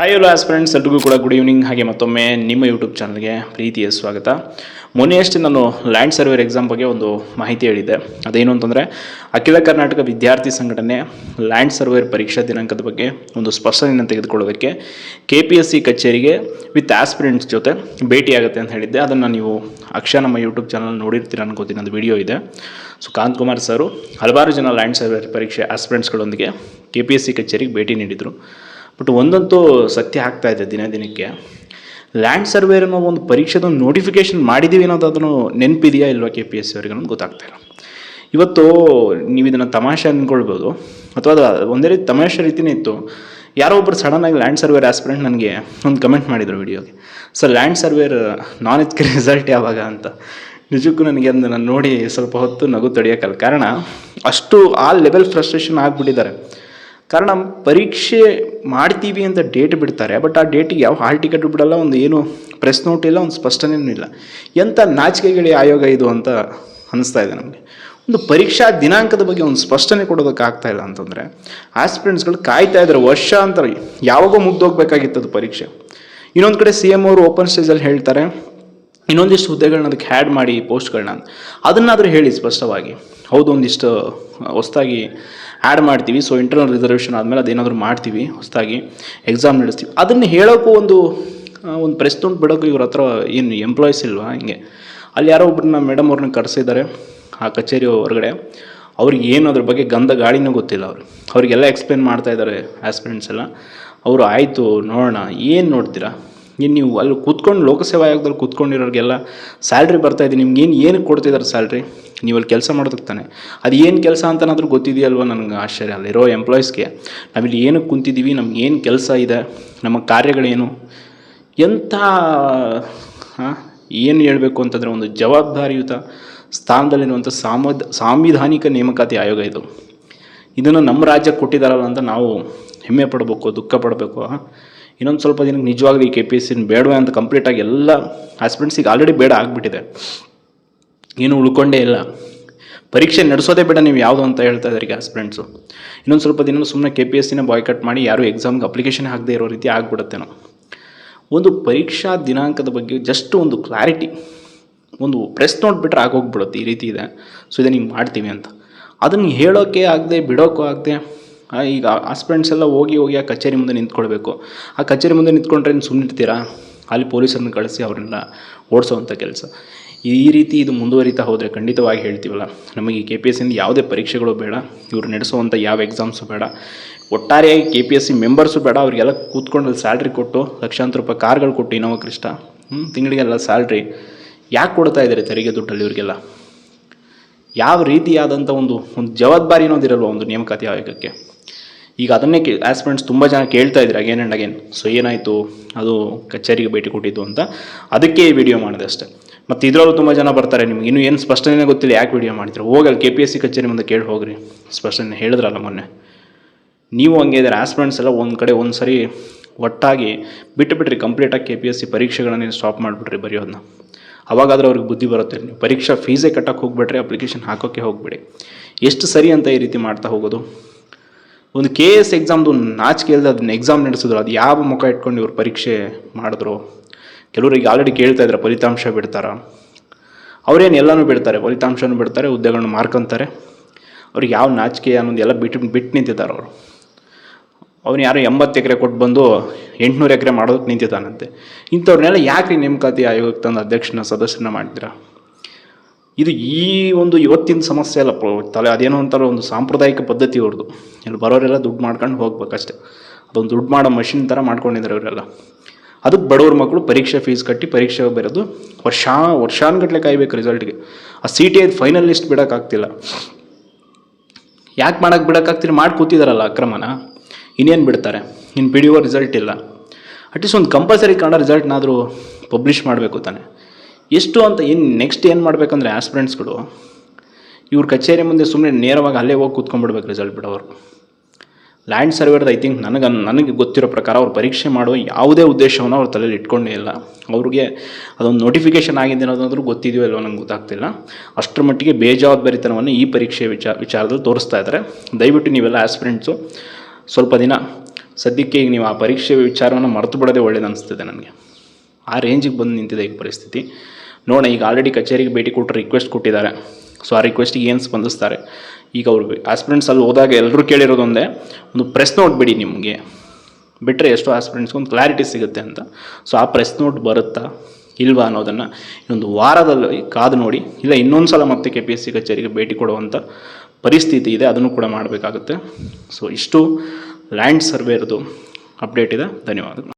Hi ಎಲ್ಲ friends ಎಲ್ರಿಗೂ ಕೂಡ ಗುಡ್ ಈವ್ನಿಂಗ್ ಹಾಗೆ ಮತ್ತೊಮ್ಮೆ ನಿಮ್ಮ ಯೂಟ್ಯೂಬ್ ಚಾನಲ್ಗೆ ಪ್ರೀತಿಯ ಸ್ವಾಗತ. ಮೊನ್ನೆಯಷ್ಟೇ ನಾನು ಲ್ಯಾಂಡ್ ಸರ್ವೇರ್ ಎಕ್ಸಾಮ್ ಬಗ್ಗೆ ಒಂದು ಮಾಹಿತಿ ಹೇಳಿದ್ದೆ. ಅದೇನು ಅಂತಂದರೆ, ಅಖಿಲ ಕರ್ನಾಟಕ ವಿದ್ಯಾರ್ಥಿ ಸಂಘಟನೆ ಲ್ಯಾಂಡ್ ಸರ್ವೇರ್ ಪರೀಕ್ಷಾ ದಿನಾಂಕದ ಬಗ್ಗೆ ಒಂದು ಸ್ಪಷ್ಟನೆಯನ್ನು ತೆಗೆದುಕೊಳ್ಳೋದಕ್ಕೆ ಕೆ ಪಿ ಎಸ್ ಸಿ ಕಚೇರಿಗೆ ವಿತ್ ಆಸ್ಪಿರೆಂಟ್ಸ್ ಜೊತೆ ಭೇಟಿಯಾಗುತ್ತೆ ಅಂತ ಹೇಳಿದ್ದೆ. ಅದನ್ನು ನೀವು ಅಕ್ಷಯ ನಮ್ಮ ಯೂಟ್ಯೂಬ್ ಚಾನಲ್ ನೋಡಿರ್ತೀರ ಅನ್ಕೋತೀನಿ ಅದು ವಿಡಿಯೋ ಇದೆ. ಸೊ ಕಾಂತ್ ಕುಮಾರ್ ಸರು ಹಲವಾರು ಜನ ಲ್ಯಾಂಡ್ ಸರ್ವೇರ್ ಪರೀಕ್ಷೆ ಆಸ್ಪಿರೆಂಟ್ಸ್ಗಳೊಂದಿಗೆ ಕೆ ಪಿ ಎಸ್ ಸಿ ಕಚೇರಿಗೆ ಭೇಟಿ ನೀಡಿದರು. ಬಟ್ ಒಂದಂತೂ ಸತ್ಯ ಆಗ್ತಾ ಇದೆ ದಿನ ದಿನಕ್ಕೆ. ಲ್ಯಾಂಡ್ ಸರ್ವೇರ್ ಅನ್ನೋ ಒಂದು ಪರೀಕ್ಷೆದ ನೋಟಿಫಿಕೇಶನ್ ಮಾಡಿದ್ದೀವಿ ಅನ್ನೋದು ಅದನ್ನು ನೆನಪಿದೆಯಾ ಇಲ್ವಾ ಕೆ ಪಿ ಎಸ್ ಸಿ ಅವರಿಗೆ ಅನ್ನೋದು ಗೊತ್ತಾಗ್ತಾ ಇಲ್ಲ. ಇವತ್ತು ನೀವು ಇದನ್ನು ತಮಾಷೆ ಅಂದ್ಕೊಳ್ಬೋದು ಅಥವಾ ಅದು ಒಂದೇ ರೀತಿ ತಮಾಷೆ ರೀತಿಯೇ ಇತ್ತು. ಯಾರೋ ಒಬ್ಬರು ಸಡನ್ನಾಗಿ ಲ್ಯಾಂಡ್ ಸರ್ವೇರ್ ಆಸ್ಪಿರೆಂಟ್ ನನಗೆ ಒಂದು ಕಮೆಂಟ್ ಮಾಡಿದರು ವಿಡಿಯೋಗೆ. ಸರ್ ಲ್ಯಾಂಡ್ ಸರ್ವೇರ್ ನಾನ್ ಎತ್ಕೆ ರಿಸಲ್ಟ್ ಯಾವಾಗ ಅಂತ? ನಿಜಕ್ಕೂ ನನಗೆ ಅದನ್ನು ನಾನು ನೋಡಿ ಸ್ವಲ್ಪ ಹೊತ್ತು ನಗು ತಡೆಯೋಕ್ಕಲ್ಲ ಕಾರಣ ಅಷ್ಟು ಆ ಲೆವೆಲ್ ಫ್ರಸ್ಟ್ರೇಷನ್ ಆಗಿಬಿಟ್ಟಿದ್ದಾರೆ. ಕಾರಣ ಪರೀಕ್ಷೆ ಮಾಡ್ತೀವಿ ಅಂತ ಡೇಟ್ ಬಿಡ್ತಾರೆ, ಬಟ್ ಆ ಡೇಟಿಗೆ ಯಾವ ಹಾಲ್ ಟಿಕೆಟ್ ಬಿಡಲ್ಲ, ಒಂದು ಏನು ಪ್ರೆಸ್ ನೋಟ್ ಇಲ್ಲ, ಒಂದು ಸ್ಪಷ್ಟನೆಯೂ ಇಲ್ಲ. ಎಂಥ ನಾಚಿಕೆಗಳಿ ಆಯೋಗ ಇದು ಅಂತ ಅನಿಸ್ತಾ ಇದೆ ನಮಗೆ. ಒಂದು ಪರೀಕ್ಷಾ ದಿನಾಂಕದ ಬಗ್ಗೆ ಒಂದು ಸ್ಪಷ್ಟನೆ ಕೊಡೋದಕ್ಕೆ ಆಗ್ತಾ ಇಲ್ಲ ಅಂತಂದರೆ ಆಸ್ಪಿರೆಂಟ್ಸ್ಗಳು ಕಾಯ್ತಾ ಇದ್ದಾರೆ ವರ್ಷ ಅಂತಾರೆ ಯಾವಾಗೋ ಮುಗ್ದೋಗ್ಬೇಕಾಗಿತ್ತು ಅದು ಪರೀಕ್ಷೆ. ಇನ್ನೊಂದು ಕಡೆ ಸಿ ಎಂ ಅವರು ಓಪನ್ ಸ್ಟೇಜಲ್ಲಿ ಹೇಳ್ತಾರೆ, ಇನ್ನೊಂದಿಷ್ಟು ಹುದ್ದೆಗಳನ್ನ ಅದಕ್ಕೆ ಹ್ಯಾಡ್ ಮಾಡಿ ಪೋಸ್ಟ್ಗಳನ್ನ ಅದನ್ನಾದರೂ ಹೇಳಿ ಸ್ಪಷ್ಟವಾಗಿ. ಹೌದು, ಒಂದಿಷ್ಟು ಹೊಸ್ದಾಗಿ ಆ್ಯಡ್ ಮಾಡ್ತೀವಿ. ಸೊ ಇಂಟರ್ನಲ್ ರಿಸರ್ವೇಷನ್ ಆದಮೇಲೆ ಅದೇನಾದರೂ ಮಾಡ್ತೀವಿ, ಹೊಸದಾಗಿ ಎಕ್ಸಾಮ್ ನಡೆಸ್ತೀವಿ. ಅದನ್ನು ಹೇಳೋಕ್ಕೂ ಒಂದು ಒಂದು ಪ್ರೆಸ್ ನೋಟ್ ಬಿಡೋಕ್ಕೂ ಇವ್ರ ಹತ್ರ ಏನು ಎಂಪ್ಲಾಯೀಸ್ ಇಲ್ವಾ ಹಿಂಗೆ. ಅಲ್ಲಿ ಯಾರೋ ಒಬ್ಬರನ್ನ ಮೇಡಮ್ ಅವ್ರನ್ನ ಕರೆಸಿದ್ದಾರೆ ಆ ಕಚೇರಿ ಹೊರಗಡೆ. ಅವ್ರಿಗೆ ಏನು ಅದ್ರ ಬಗ್ಗೆ ಗಂಧ ಗಾಳಿನೂ ಗೊತ್ತಿಲ್ಲ ಅವರು. ಅವರಿಗೆಲ್ಲ ಎಕ್ಸ್ಪ್ಲೇನ್ ಮಾಡ್ತಾ ಇದ್ದಾರೆ ಆಸ್ಪಿರೆಂಟ್ಸ್ ಎಲ್ಲ. ಅವರು ಆಯಿತು, ನೋಡೋಣ, ಏನು ನೋಡ್ತೀರಾ? ಏನು ನೀವು ಅಲ್ಲಿ ಕೂತ್ಕೊಂಡು ಲೋಕಸೇವಾ ಆಯೋಗದಲ್ಲಿ ಕೂತ್ಕೊಂಡಿರೋರಿಗೆಲ್ಲ ಸ್ಯಾಲ್ರಿ ಬರ್ತಾ ಇದೆ. ನಿಮ್ಗೆ ಏನು ಏನಕ್ಕೆ ಕೊಡ್ತಿದ್ದಾರೆ ಸ್ಯಾಲ್ರಿ ನೀವು ಕೆಲಸ ಮಾಡೋದಕ್ಕೆ ತಾನೆ. ಅದು ಏನು ಕೆಲಸ ಅಂತನಾದರೂ ಗೊತ್ತಿದೆಯಲ್ವ ನನಗೆ ಆಶ್ಚರ್ಯ. ಅಲ್ಲಿರೋ ಎಂಪ್ಲಾಯೀಸ್ಗೆ ನಾವಿಲ್ಲಿ ಏನಕ್ಕೆ ಕುಂತಿದ್ದೀವಿ, ನಮ್ಗೆ ಏನು ಕೆಲಸ ಇದೆ, ನಮ್ಮ ಕಾರ್ಯಗಳೇನು, ಎಂಥ ಏನು ಹೇಳಬೇಕು ಅಂತಂದರೆ ಒಂದು ಜವಾಬ್ದಾರಿಯುತ ಸ್ಥಾನದಲ್ಲಿರುವಂಥ ಸಾಮದ್, ಸಾಂವಿಧಾನಿಕ ನೇಮಕಾತಿ ಆಯೋಗ ಇದು. ಇದನ್ನು ನಮ್ಮ ರಾಜ್ಯಕ್ಕೆ ಕೊಟ್ಟಿದ್ದಾರಲ್ಲ ಅಂತ ನಾವು ಹೆಮ್ಮೆ ಪಡಬೇಕು, ದುಃಖ ಪಡಬೇಕು. ಇನ್ನೊಂದು ಸ್ವಲ್ಪ ದಿನಕ್ಕೆ ನಿಜವಾಗ್ಲೂ ಈ ಕೆ ಪಿ ಎಸ್ ಸಿನ ಬೇಡವೇ ಅಂತ ಕಂಪ್ಲೀಟಾಗಿ ಎಲ್ಲ ಆಸ್ಪಿಡೆಂಟ್ಸಿಗೆ ಆಲ್ರೆಡಿ ಬೇಡ ಆಗಿಬಿಟ್ಟಿದೆ. ಏನು ಉಳ್ಕೊಂಡೇ ಇಲ್ಲ. ಪರೀಕ್ಷೆ ನಡೆಸೋದೇ ಬೇಡ ನೀವು ಯಾವುದು ಅಂತ ಹೇಳ್ತಾ ಇದ್ದಾರೆ ಈಗ ಆಸ್ಪಿರೆಂಟ್ಸು ಇನ್ನೊಂದು ಸ್ವಲ್ಪ ದಿನ ಸುಮ್ಮನೆ ಕೆ ಪಿ ಎಸ್ ಸಿನ ಬಾಯ್ಕಟ್ ಮಾಡಿ ಯಾರು ಎಕ್ಸಾಮ್ಗೆ ಅಪ್ಲಿಕೇಶನ್ ಹಾಕದೇ ಇರೋ ರೀತಿ ಆಗ್ಬಿಡುತ್ತೇನೋ. ಒಂದು ಪರೀಕ್ಷಾ ದಿನಾಂಕದ ಬಗ್ಗೆ ಜಸ್ಟ್ ಒಂದು ಕ್ಲಾರಿಟಿ ಒಂದು ಪ್ರೆಸ್ ನೋಟ್ ಬಿಟ್ಟರೆ ಆಗೋಗ್ಬಿಡುತ್ತೆ ಈ ರೀತಿ ಇದೆ. ಸೊ ಇದನ್ನು ಹಿಂಗೆ ಮಾಡ್ತೀವಿ ಅಂತ. ಅದನ್ನು ಹೇಳೋಕ್ಕೆ ಆಗದೆ ಬಿಡೋಕ್ಕೂ ಆಗದೆ ಈಗ ಆಸ್ಪಿರೆಂಟ್ಸ್ ಎಲ್ಲ ಹೋಗಿ ಹೋಗಿ ಆ ಕಚೇರಿ ಮುಂದೆ ನಿಂತ್ಕೊಳ್ಬೇಕು. ಆ ಕಚೇರಿ ಮುಂದೆ ನಿಂತ್ಕೊಂಡ್ರೆ ಸುಮ್ಮನೆ ಇರ್ತೀರಾ ಅಲ್ಲಿ ಪೊಲೀಸರನ್ನ ಕಳಿಸಿ ಅವ್ರನ್ನ ಓಡಿಸೋವಂಥ ಕೆಲಸ. ಈ ರೀತಿ ಇದು ಮುಂದುವರಿತಾ ಹೋದರೆ ಖಂಡಿತವಾಗಿ ಹೇಳ್ತೀವಲ್ಲ. ನಮಗೆ ಕೆ ಪಿ ಎಸ್ ಯಾವುದೇ ಪರೀಕ್ಷೆಗಳು ಬೇಡ. ಇವರು ನಡೆಸುವಂಥ ಯಾವ ಎಕ್ಸಾಮ್ಸು ಬೇಡ. ಒಟ್ಟಾರೆಯಾಗಿ K P S C members ಬೇಡ. ಅವರಿಗೆಲ್ಲ ಕೂತ್ಕೊಂಡು ಸ್ಯಾಲ್ರಿ ಕೊಟ್ಟು ಲಕ್ಷಾಂತರ ರೂಪಾಯಿ ಕಾರ್ಗಳು ಕೊಟ್ಟು ಇನೋವಾ ಕೃಷ್ಣ ಹ್ಞೂ ತಿಂಗಳಿಗೆಲ್ಲ ಸ್ಯಾಲ್ರಿ ಯಾಕೆ ಕೊಡ್ತಾ ಇದ್ದಾರೆ ತೆರಿಗೆ ದುಡ್ಡಲ್ಲಿ ಇವರಿಗೆಲ್ಲ? ಯಾವ ರೀತಿಯಾದಂಥ ಒಂದು ಒಂದು ಜವಾಬ್ದಾರಿ ಅನ್ನೋದಿರಲ್ವ ಒಂದು ನೇಮಕಾತಿ ಆಯೋಗಕ್ಕೆ? ಈಗ ಅದನ್ನೇ ಕೇ ಆಸ್ಪಿರೆಂಟ್ಸ್ ತುಂಬ ಜನ ಕೇಳ್ತಾ ಇದ್ದಾರೆ ಅಗೇನ್ ಆ್ಯಂಡ್ ಅಗೇನ್ ಸೊ ಏನಾಯಿತು? ಅದು ಕಚೇರಿಗೆ ಭೇಟಿ ಕೊಟ್ಟಿದ್ದು ಅಂತ. ಅದಕ್ಕೆ ಈ ವಿಡಿಯೋ ಮಾಡಿದೆ ಅಷ್ಟೇ. ಮತ್ತು ಇದರಲ್ಲೂ ತುಂಬ ಜನ ಬರ್ತಾರೆ, ನಿಮ್ಗೆ ಇನ್ನೂ ಏನು ಸ್ಪಷ್ಟನೆ ಗೊತ್ತಿಲ್ಲ, ಯಾಕೆ ವಿಡಿಯೋ ಮಾಡ್ತೀರಾ? ಅಲ್ಲಿ ಕೆ ಪಿ ಎಸ್ ಸಿ ಕಚೇರಿ ಮುಂದೆ ಕೇಳಿ ಹೋಗ್ರಿ. ಸ್ಪಷ್ಟನೆ ಹೇಳಿದ್ರಲ್ಲ ಮೊನ್ನೆ. ನೀವು ಹಂಗೆ ಇದ್ದಾರೆ? ಆಸ್ಪಿರೆಂಟ್ಸ್ ಎಲ್ಲ ಒಂದು ಕಡೆ ಒಂದು ಸರಿ ಒಟ್ಟಾಗಿ ಬಿಟ್ಟು ಬಿಟ್ರಿ ಕಂಪ್ಲೀಟಾಗಿ ಕೆ ಪಿ ಎಸ್ ಸಿ ಪರೀಕ್ಷೆಗಳನ್ನ ಸ್ಟಾಪ್ ಮಾಡಿಬಿಟ್ರಿ ಬರೆಯೋದನ್ನ ಅವಾಗಾದ್ರೆ ಅವ್ರಿಗೆ ಬುದ್ಧಿ ಬರುತ್ತೆ. ನೀವು ಪರೀಕ್ಷಾ ಫೀಸೇ ಕಟ್ಟಕ್ಕೆ ಹೋಗ್ಬಿಟ್ರೆ ಅಪ್ಲಿಕೇಶನ್ ಹಾಕೋಕ್ಕೆ ಹೋಗ್ಬೇಡಿ. ಎಷ್ಟು ಸರಿ ಅಂತ ಈ ರೀತಿ ಮಾಡ್ತಾ ಹೋಗೋದು? ಒಂದು ಕೆ ಎಸ್ ಎಕ್ಸಾಮ್ದು ನಾಚಿಕೆ ಇಲ್ಲದೆ ಅದನ್ನ ಎಕ್ಸಾಮ್ ನಡೆಸಿದ್ರು. ಅದು ಯಾವ ಮುಖ ಇಟ್ಕೊಂಡು ಇವ್ರು ಪರೀಕ್ಷೆ ಮಾಡಿದ್ರು. ಕೆಲವರಿಗೆ ಆಲ್ರೆಡಿ ಕೇಳ್ತಾ ಇದ್ದಾರೆ ಫಲಿತಾಂಶ ಬಿಡ್ತಾರ. ಅವ್ರೇನು ಎಲ್ಲನೂ ಬಿಡ್ತಾರೆ, ಫಲಿತಾಂಶನೂ ಬಿಡ್ತಾರೆ ಹುದ್ದೆಗಳನ್ನ ಮಾರ್ಕೊಂತಾರೆ ಅವ್ರಿಗೆ ಯಾವ ನಾಚಿಕೆ ಅನ್ನೋದು ಎಲ್ಲ ಬಿಟ್ಟು ಬಿಟ್ಟು ನಿಂತಿದ್ದಾರೆ ಅವರು. ಅವ್ನು ಯಾರು ಎಂಬತ್ತು ಎಕರೆ ಕೊಟ್ಟು ಬಂದು ಎಂಟುನೂರು ಎಕರೆ ಮಾಡೋದಕ್ಕೆ ನಿಂತಿದ್ದಾನಂತೆ. ಇಂಥವ್ರನ್ನೆಲ್ಲ ಯಾಕೆ ನೇಮಕಾತಿ ಆಯೋಗಕ್ಕೆ ತಂದು ಅಧ್ಯಕ್ಷನ ಸದಸ್ಯನ ಮಾಡ್ತೀರಾ? ಇದು ಈ ಒಂದು ಇವತ್ತಿನ ಸಮಸ್ಯೆ ಅಲ್ಲ ತಲೆ ಅದೇನೋ ಅಂತಾರೋ ಒಂದು ಸಾಂಪ್ರದಾಯಿಕ ಪದ್ಧತಿ ಅವ್ರದ್ದು. ಇಲ್ಲಿ ಬರೋರೆಲ್ಲ ದುಡ್ಡು ಮಾಡ್ಕೊಂಡು ಹೋಗ್ಬೇಕಷ್ಟೆ. ಅದೊಂದು ದುಡ್ಡು ಮಾಡೋ ಮಷಿನ್ ಥರ ಮಾಡ್ಕೊಂಡಿದ್ದಾರೆ ಅವರೆಲ್ಲ. ಅದಕ್ಕೆ ಬಡವ್ರ ಮಕ್ಕಳು ಪರೀಕ್ಷೆ ಫೀಸ್ ಕಟ್ಟಿ ಪರೀಕ್ಷೆ ಬರೋದು ವರ್ಷ ವರ್ಷಾನುಗಟ್ಲೆ ಕಾಯ್ಬೇಕು ರಿಸಲ್ಟ್ಗೆ. ಆ ಸಿ ಟಿ ಐದು ಫೈನಲ್ ಲಿಸ್ಟ್ ಬಿಡೋಕ್ಕಾಗ್ತಿಲ್ಲ. ಯಾಕೆ ಮಾಡೋಕ್ಕೆ ಬಿಡೋಕ್ಕಾಗ್ತಿಲ್ಲ? ಮಾಡಿ ಕೂತಿದಾರಲ್ಲ ಅಕ್ರಮನ. ಇನ್ನೇನು ಬಿಡ್ತಾರೆ? ಇನ್ನು ಪಿ ಡಿ ಒ ರಿಸಲ್ಟ್ ಇಲ್ಲ. ಅಟ್ಲೀಸ್ಟ್ ಒಂದು ಕಂಪಲ್ಸರಿ ಕನ್ನಡ ರಿಸಲ್ಟ್ನಾದರೂ ಪಬ್ಲಿಷ್ ಮಾಡಬೇಕು ತಾನೆ. ಎಷ್ಟು ಅಂತ ಇನ್ನು ನೆಕ್ಸ್ಟ್ ಏನು ಮಾಡಬೇಕಂದ್ರೆ ಆಸ್ಪಿರೆಂಟ್ಸ್ಗಳು ಇವ್ರ ಕಚೇರಿ ಮುಂದೆ ಸುಮ್ಮನೆ ನೇರವಾಗಿ ಅಲ್ಲೇ ಹೋಗಿ ಕೂತ್ಕೊಂಡ್ಬಿಡ್ಬೇಕು ರಿಸಲ್ಟ್ ಬಿಡೋರು. ಲ್ಯಾಂಡ್ ಸರ್ವೇರ್ದು ಐ ಥಿಂಕ್ ನನಗೆ ನನಗೆ ಗೊತ್ತಿರೋ ಪ್ರಕಾರ ಅವ್ರು ಪರೀಕ್ಷೆ ಮಾಡೋ ಯಾವುದೇ ಉದ್ದೇಶವನ್ನು ಅವ್ರ ತಲೆಯಲ್ಲಿ ಇಟ್ಕೊಂಡೇ ಇಲ್ಲ. ಅವ್ರಿಗೆ ಅದೊಂದು ನೋಟಿಫಿಕೇಷನ್ ಆಗಿದೆ ಅನ್ನೋದಾದ್ರೂ ಗೊತ್ತಿದೆಯೋ ಇಲ್ಲವೋ ನಂಗೆ ಗೊತ್ತಾಗ್ತಿಲ್ಲ. ಅಷ್ಟರ ಮಟ್ಟಿಗೆ ಬೇಜವಾಬ್ದಾರಿತನವನ್ನು ಈ ಪರೀಕ್ಷೆ ವಿಚಾರ ವಿಚಾರದಲ್ಲಿ ತೋರಿಸ್ತಾ ಇದ್ದಾರೆ ದಯವಿಟ್ಟು ನೀವೆಲ್ಲ ಆಸ್ಪಿರೆಂಟ್ಸು ಸ್ವಲ್ಪ ದಿನ, ಸದ್ಯಕ್ಕೆ ಈಗ ನೀವು ಆ ಪರೀಕ್ಷೆ ವಿಚಾರವನ್ನು ಮರೆತು ಬಿಡೋದೇ ಒಳ್ಳೇದು ಅನಿಸ್ತಿದೆ ನನಗೆ. ಆ ರೇಂಜಿಗೆ ಬಂದು ನಿಂತಿದೆ ಈಗ ಪರಿಸ್ಥಿತಿ. ನೋಡೋಣ, ಈಗ ಆಲ್ರೆಡಿ ಕಚೇರಿಗೆ ಭೇಟಿ ಕೊಟ್ಟು ರಿಕ್ವೆಸ್ಟ್ ಕೊಟ್ಟಿದ್ದಾರೆ. ಸೊ ಆ ರಿಕ್ವೆಸ್ಟಿಗೆ ಏನು ಸ್ಪಂದಿಸ್ತಾರೆ ಈಗ ಅವರು ಆಸ್ಪಿರೆಂಟ್ಸ್ ಅಲ್ಲಿ ಹೋದಾಗ ಎಲ್ಲರೂ ಕೇಳಿರೋದು ಒಂದೇ, ಒಂದು ಪ್ರೆಸ್ ನೋಟ್ ಬಿಡಿ ನಿಮಗೆ. ಬಿಟ್ಟರೆ ಎಷ್ಟೋ ಆಸ್ಪಿರೆಂಟ್ಸ್ಗೆ ಒಂದು ಕ್ಲಾರಿಟಿ ಸಿಗುತ್ತೆ ಅಂತ. ಸೊ ಆ ಪ್ರೆಸ್ ನೋಟ್ ಬರುತ್ತಾ? ಇಲ್ವಾ ಅನ್ನೋದನ್ನು ಇನ್ನೊಂದು ವಾರದಲ್ಲಿ ಕಾದು ನೋಡಿ. ಇಲ್ಲ ಇನ್ನೊಂದು ಸಲ ಮತ್ತೆ ಕೆ ಪಿ ಎಸ್ ಸಿ ಕಚೇರಿಗೆ ಭೇಟಿ ಕೊಡುವಂಥ ಪರಿಸ್ಥಿತಿ ಇದೆ. ಅದನ್ನು ಕೂಡ ಮಾಡಬೇಕಾಗುತ್ತೆ. ಸೊ ಇಷ್ಟು ಲ್ಯಾಂಡ್ ಸರ್ವೇರ್ದು ಅಪ್ಡೇಟ್ ಇದೆ. ಧನ್ಯವಾದಗಳು.